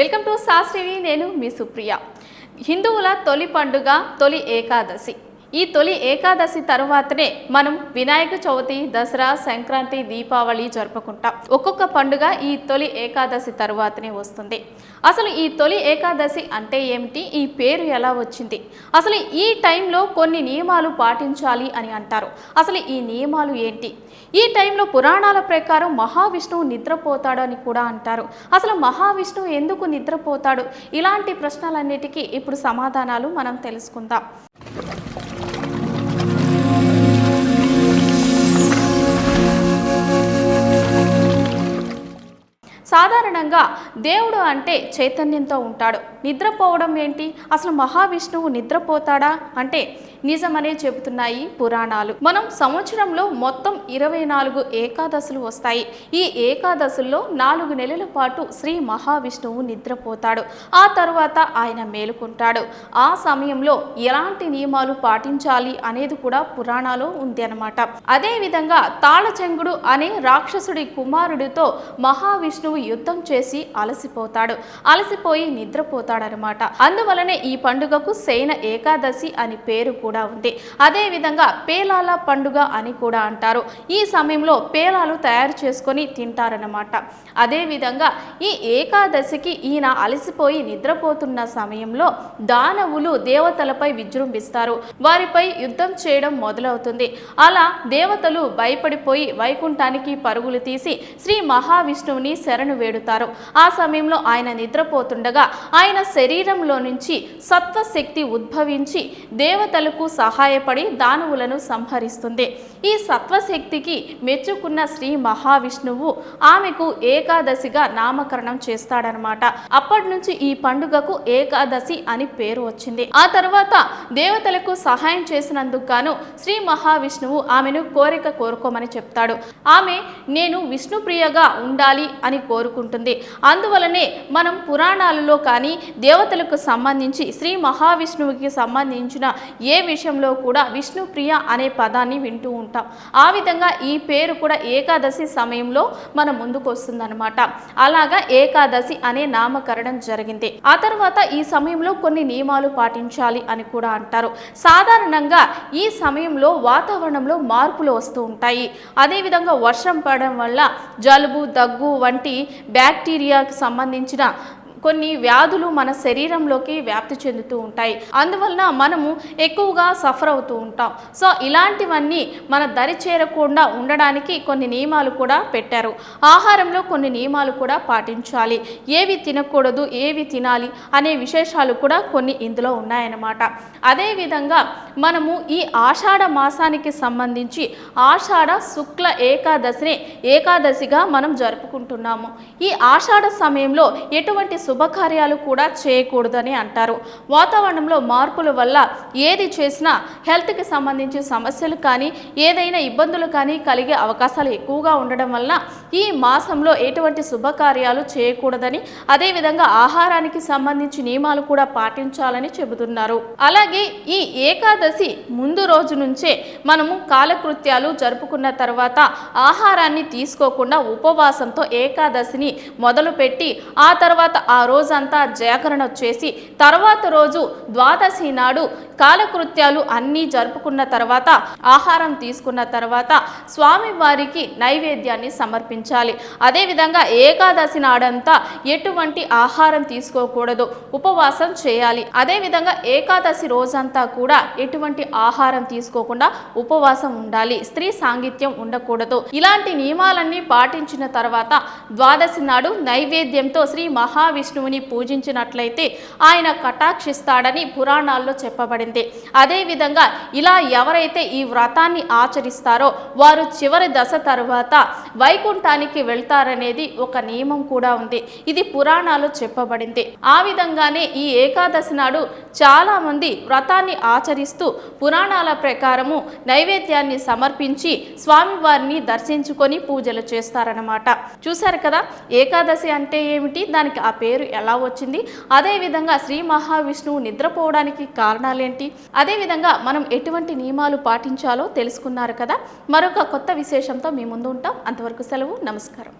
Welcome to శాస్త్రివి నేను మీ సుప్రియ. హిందువుల తొలి పండుగ తొలి ఏకాదశి. ఈ తొలి ఏకాదశి తరువాతనే మనం వినాయక చవితి దసరా సంక్రాంతి దీపావళి జరుపుకుంటాం. ఒక్కొక్క పండుగ ఈ తొలి ఏకాదశి తరువాతనే వస్తుంది. అసలు ఈ తొలి ఏకాదశి అంటే ఏమిటి? ఈ పేరు ఎలా వచ్చింది? అసలు ఈ టైంలో కొన్ని నియమాలు పాటించాలి అని అంటారు. అసలు ఈ నియమాలు ఏంటి? ఈ టైంలో పురాణాల ప్రకారం మహావిష్ణువు నిద్రపోతాడు అని కూడా అంటారు. అసలు మహావిష్ణువు ఎందుకు నిద్రపోతాడు? ఇలాంటి ప్రశ్నలన్నిటికీ ఇప్పుడు సమాధానాలు మనం తెలుసుకుందాం. సాధారణంగా దేవుడు అంటే చైతన్యంతో ఉంటాడు. నిద్రపోవడం ఏంటి? అసలు మహావిష్ణువు నిద్రపోతాడా? అంటే నిజమనే చెబుతున్నాయి పురాణాలు. మనం సంవత్సరంలో మొత్తం ఇరవై నాలుగు ఏకాదశులు వస్తాయి. ఈ ఏకాదశుల్లో నాలుగు నెలల పాటు శ్రీ మహావిష్ణువు నిద్రపోతాడు. ఆ తరువాత ఆయన మేలుకుంటాడు. ఆ సమయంలో ఎలాంటి నియమాలు పాటించాలి అనేది కూడా పురాణాలో ఉంది అనమాట అదేవిధంగా తాళచంగుడు తాళచెంగుడు అనే రాక్షసుడి కుమారుడితో మహావిష్ణువు యుద్ధం చేసి అలసిపోతాడు. అలసిపోయి నిద్రపోతాడనమాట అందువలనే ఈ పండుగకు శయన ఏకాదశి అని పేరు కూడా కూడా ఉంది. అదేవిధంగా పేలాల పండుగ అని కూడా అంటారు. ఈ సమయంలో పేలాలు తయారు చేసుకొని తింటారనమాట అదేవిధంగా ఈ ఏకాదశికి ఈయన అలసిపోయి నిద్రపోతున్న సమయంలో దానవులు దేవతలపై విజృంభిస్తారు. వారిపై యుద్ధం చేయడం మొదలవుతుంది. అలా దేవతలు భయపడిపోయి వైకుంఠానికి పరుగులు తీసి శ్రీ మహావిష్ణువుని శరణు వేడుతారు. ఆ సమయంలో ఆయన నిద్రపోతుండగా ఆయన శరీరంలో నుంచి సత్వశక్తి ఉద్భవించి దేవతలకు సహాయపడి దానవులను సంహరిస్తుంది. ఈ సత్వశక్తికి మెచ్చుకున్న శ్రీ మహావిష్ణువు ఆమెకు ఏకాదశిగా నామకరణం చేస్తాడనమాట అప్పటి నుంచి ఈ పండుగకు ఏకాదశి అని పేరు వచ్చింది. ఆ తర్వాత దేవతలకు సహాయం చేసినందుకు గాను శ్రీ మహావిష్ణువు ఆమెను కోరిక కోరుకోమని చెప్తాడు. ఆమె నేను విష్ణుప్రియగా ఉండాలి అని కోరుకుంటుంది. అందువలనే మనం పురాణాలలో కానీ దేవతలకు సంబంధించి శ్రీ మహావిష్ణువుకి సంబంధించిన ఏ విషయంలో కూడా విష్ణుప్రియ అనే పదాన్ని వింటూ ఉంటాం. ఆ విధంగా ఈ పేరు కూడా ఏకాదశి సమయంలో మన ముందుకు వస్తుందన్నమాట. అలాగా ఏకాదశి అనే నామకరణం జరిగింది. ఆ తర్వాత ఈ సమయంలో కొన్ని నియమాలు పాటించాలి అని కూడా అంటారు. సాధారణంగా ఈ సమయంలో వాతావరణంలో మార్పులు వస్తూ ఉంటాయి. అదేవిధంగా వర్షం పడడం వల్ల జలుబు దగ్గు వంటి బ్యాక్టీరియాకి సంబంధించిన కొన్ని వ్యాధులు మన శరీరంలోకి వ్యాప్తి చెందుతూ ఉంటాయి. అందువలన మనము ఎక్కువగా సఫర్ అవుతూ ఉంటాం. సో ఇలాంటివన్నీ మన దరి చేరకుండా ఉండడానికి కొన్ని నియమాలు కూడా పెట్టారు. ఆహారంలో కొన్ని నియమాలు కూడా పాటించాలి. ఏవి తినకూడదు ఏవి తినాలి అనే విశేషాలు కూడా కొన్ని ఇందులో ఉన్నాయన్నమాట. అదేవిధంగా మనము ఈ ఆషాఢ మాసానికి సంబంధించి ఆషాఢ శుక్ల ఏకాదశిని ఏకాదశిగా మనం జరుపుకుంటున్నాము. ఈ ఆషాఢ సమయంలో ఎటువంటి శుభకార్యాలు కూడా చేయకూడదని అంటారు. వాతావరణంలో మార్పుల వల్ల ఏది చేసినా హెల్త్కి సంబంధించి సమస్యలు కానీ ఏదైనా ఇబ్బందులు కానీ కలిగే అవకాశాలు ఎక్కువగా ఉండడం వల్ల ఈ మాసంలో ఎటువంటి శుభకార్యాలు చేయకూడదని అదేవిధంగా ఆహారానికి సంబంధించి నియమాలు కూడా పాటించాలని చెబుతున్నారు. అలాగే ఈ ఏకాదశి ముందు రోజు నుంచే మనము కాలకృత్యాలు జరుపుకున్న తర్వాత ఆహారాన్ని తీసుకోకుండా ఉపవాసంతో ఏకాదశిని మొదలుపెట్టి ఆ తర్వాత ఆ రోజంతా జాగరణ చేసి తర్వాత రోజు ద్వాదశి నాడు కాలకృత్యాలు అన్నీ జరుపుకున్న తర్వాత ఆహారం తీసుకున్న తర్వాత స్వామి వారికి నైవేద్యాన్ని సమర్పించాలి. అదేవిధంగా ఏకాదశి నాడంతా ఎటువంటి ఆహారం తీసుకోకూడదు ఉపవాసం చేయాలి. అదేవిధంగా ఏకాదశి రోజంతా కూడా ఎటువంటి ఆహారం తీసుకోకుండా ఉపవాసం ఉండాలి. స్త్రీ సాంగిత్యం ఉండకూడదు. ఇలాంటి నియమాలన్నీ పాటించిన తర్వాత ద్వాదశి నాడు నైవేద్యంతో శ్రీ మహావిష్ణువుని పూజించినట్లయితే ఆయన కటాక్షిస్తాడని పురాణాల్లో చెప్పబడింది. అదేవిధంగా ఇలా ఎవరైతే ఈ వ్రతాన్ని ఆచరిస్తారో వారు చివరి దశ తర్వాత వైకుంఠానికి వెళ్తారనేది ఒక నియమం కూడా ఉంది. ఇది పురాణాలు చెప్పబడింది. ఆ విధంగానే ఈ ఏకాదశి నాడు చాలామంది వ్రతాన్ని ఆచరిస్తూ పురాణాల ప్రకారము నైవేద్యాన్ని సమర్పించి స్వామివారిని దర్శించుకొని పూజలు చేస్తారనమాట చూశారు కదా? ఏకాదశి అంటే ఏమిటి? దానికి ఆ పేరు పేరు ఎలా వచ్చింది? అదేవిధంగా శ్రీ మహావిష్ణువు నిద్రపోవడానికి కారణాలేంటి? అదేవిధంగా మనం ఎటువంటి నియమాలు పాటించాలో తెలుసుకున్నారు కదా? మరొక కొత్త విశేషంతో మీ ముందు ఉంటాం. అంతవరకు సెలవు నమస్కారం.